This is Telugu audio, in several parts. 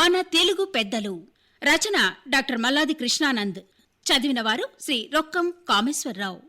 మన తెలుగు పెద్దలు. రచన డాక్టర్ మల్లాది కృష్ణానంద్. చదివిన వారు శ్రీ రొక్కం కామేశ్వరరావు.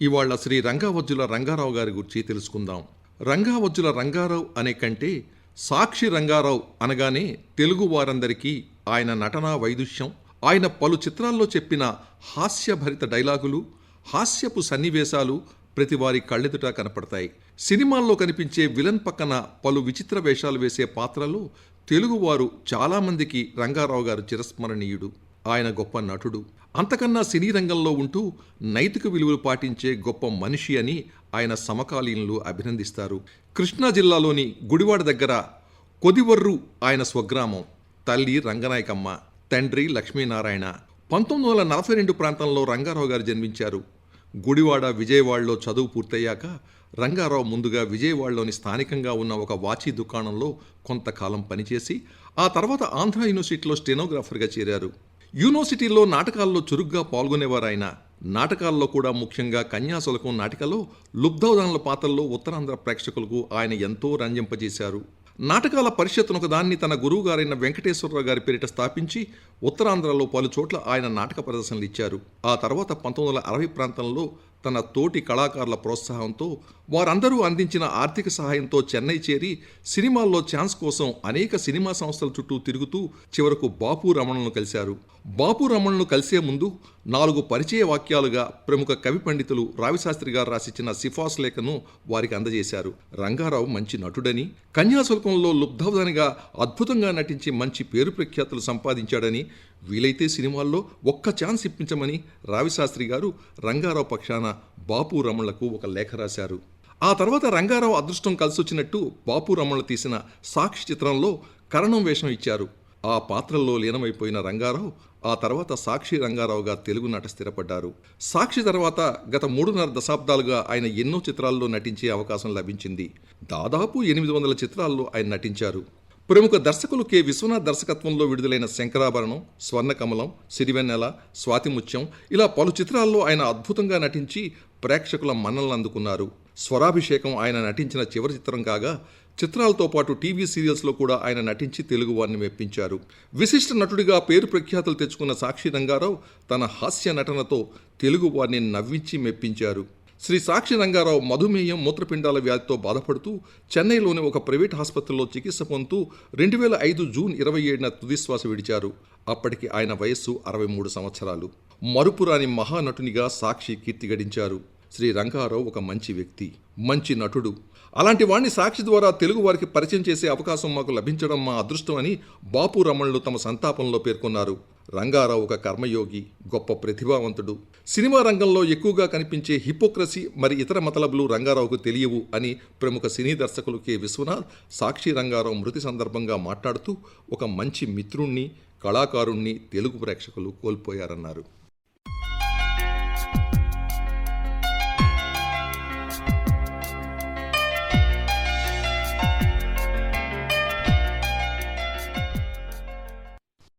ఇవాళ శ్రీ రంగావజ్జుల రంగారావు గారి గురించి తెలుసుకుందాం. రంగావజ్జుల రంగారావు అనే కంటే సాక్షి రంగారావు అనగానే తెలుగు వారందరికీ ఆయన నటనా వైదుష్యం ఆయన పలు చిత్రాల్లో చెప్పిన హాస్యభరిత డైలాగులు హాస్యపు సన్నివేశాలు ప్రతి వారి కళ్ళెదుట కనపడతాయి. సినిమాల్లో కనిపించే విలన్ పక్కన పలు విచిత్ర వేషాలు వేసే పాత్రలు తెలుగువారు చాలామందికి రంగారావు గారు చిరస్మరణీయుడు. ఆయన గొప్ప నటుడు. అంతకన్నా సినీ రంగంలో ఉంటూ నైతిక విలువలు పాటించే గొప్ప మనిషి అని ఆయన సమకాలీనులు అభినందిస్తారు. కృష్ణా జిల్లాలోని గుడివాడ దగ్గర కొదివర్రు ఆయన స్వగ్రామం. తల్లి రంగనాయకమ్మ తండ్రి లక్ష్మీనారాయణ. పంతొమ్మిది వందల నలభై రెండు ప్రాంతంలో రంగారావు గారు జన్మించారు. గుడివాడ విజయవాడలో చదువు పూర్తయ్యాక రంగారావు ముందుగా విజయవాడలోని స్థానికంగా ఉన్న ఒక వాచీ దుకాణంలో కొంతకాలం పనిచేసి ఆ తర్వాత ఆంధ్ర యూనివర్సిటీలో స్టెనోగ్రాఫర్గా చేరారు. యూనివర్సిటీలో నాటకాల్లో చురుగ్గా పాల్గొనేవారు ఆయన నాటకాల్లో కూడా ముఖ్యంగా కన్యాశులకం నాటికలో లుబ్ధౌదానుల పాత్రల్లో ఉత్తరాంధ్ర ప్రేక్షకులకు ఆయన ఎంతో రంజింపజేశారు. నాటకాల పరిషత్తును ఒకదాన్ని తన గురువు గారైన వెంకటేశ్వరరావు గారి పేరిట స్థాపించి ఉత్తరాంధ్రలో పలు చోట్ల ఆయన నాటక ప్రదర్శనలు ఇచ్చారు. ఆ తర్వాత పంతొమ్మిది వందల అరవై ప్రాంతంలో తన తోటి కళాకారుల ప్రోత్సాహంతో వారందరూ అందించిన ఆర్థిక సహాయంతో చెన్నై చేరి సినిమాల్లో ఛాన్స్ కోసం అనేక సినిమా సంస్థల చుట్టూ తిరుగుతూ చివరకు బాపు రమణను కలిశారు. బాపు రమణను కలిసే ముందు నాలుగు పరిచయ వాక్యాలుగా ప్రముఖ కవి పండితులు రావిశాస్త్రి గారు రాసిచ్చిన సిఫార్సు లేఖను వారికి అందజేశారు. రంగారావు మంచి నటుడని కన్యాశుల్కంలో లుబ్ధవదనిగా అద్భుతంగా నటించి మంచి పేరు ప్రఖ్యాతులు సంపాదించాడని వీలైతే సినిమాల్లో ఒక్క ఛాన్స్ ఇప్పించమని రావిశాస్త్రి గారు రంగారావు పక్షాన బాపు రమణులకు ఒక లేఖ రాశారు. ఆ తర్వాత రంగారావు అదృష్టం కలిసొచ్చినట్టు బాపు రమణులు తీసిన సాక్షి చిత్రంలో కరణం వేషం ఇచ్చారు. ఆ పాత్రల్లో లీనమైపోయిన రంగారావు ఆ తర్వాత సాక్షి రంగారావుగా తెలుగు నట స్థిరపడ్డారు. సాక్షి తర్వాత గత మూడున్నర దశాబ్దాలుగా ఆయన ఎన్నో చిత్రాల్లో నటించే అవకాశం లభించింది. దాదాపు ఎనిమిది వందల చిత్రాల్లో ఆయన నటించారు. ప్రముఖ దర్శకులు కె. విశ్వనాథ్ దర్శకత్వంలో విడుదలైన శంకరాభరణం స్వర్ణకమలం సిరివెన్నెల స్వాతిముత్యం ఇలా పలు చిత్రాల్లో ఆయన అద్భుతంగా నటించి ప్రేక్షకుల మన్నలను అందుకున్నారు. స్వరాభిషేకం ఆయన నటించిన చివరి చిత్రం కాగా చిత్రాలతో పాటు టీవీ సీరియల్స్లో కూడా ఆయన నటించి తెలుగు వారిని మెప్పించారు. విశిష్ట నటుడిగా పేరు ప్రఖ్యాతులు తెచ్చుకున్న సాక్షి రంగారావు తన హాస్య నటనతో తెలుగు వారిని నవ్వించి మెప్పించారు. శ్రీ సాక్షి రంగారావు మధుమేహం మూత్రపిండాల వ్యాధితో బాధపడుతూ చెన్నైలోని ఒక ప్రైవేట్ ఆసుపత్రిలో చికిత్స పొందుతూ రెండు వేల ఐదు జూన్ ఇరవై ఏడున తుదిశ్వాస విడిచారు. అప్పటికి ఆయన వయస్సు అరవై మూడు సంవత్సరాలు. మరుపురాని మహానటునిగా సాక్షి కీర్తి గడించారు. శ్రీ రంగారావు ఒక మంచి వ్యక్తి. మంచి నటుడు. అలాంటి వాణ్ణి సాక్షి ద్వారా తెలుగు వారికి పరిచయం చేసే అవకాశం మాకు లభించడం మా అదృష్టం అని బాపు రమణులు తమ సంతాపంలో పేర్కొన్నారు. రంగారావు ఒక కర్మయోగి గొప్ప ప్రతిభావంతుడు. సినిమా రంగంలో ఎక్కువగా కనిపించే హిపోక్రసీ మరి ఇతర మతలబులు రంగారావుకు తెలియవు అని ప్రముఖ సినీ దర్శకులు కె. విశ్వనాథ్ సాక్షి రంగారావు మృతి సందర్భంగా మాట్లాడుతూ ఒక మంచి మిత్రుణ్ణి కళాకారుణ్ణి తెలుగు ప్రేక్షకులు కోల్పోయారన్నారు.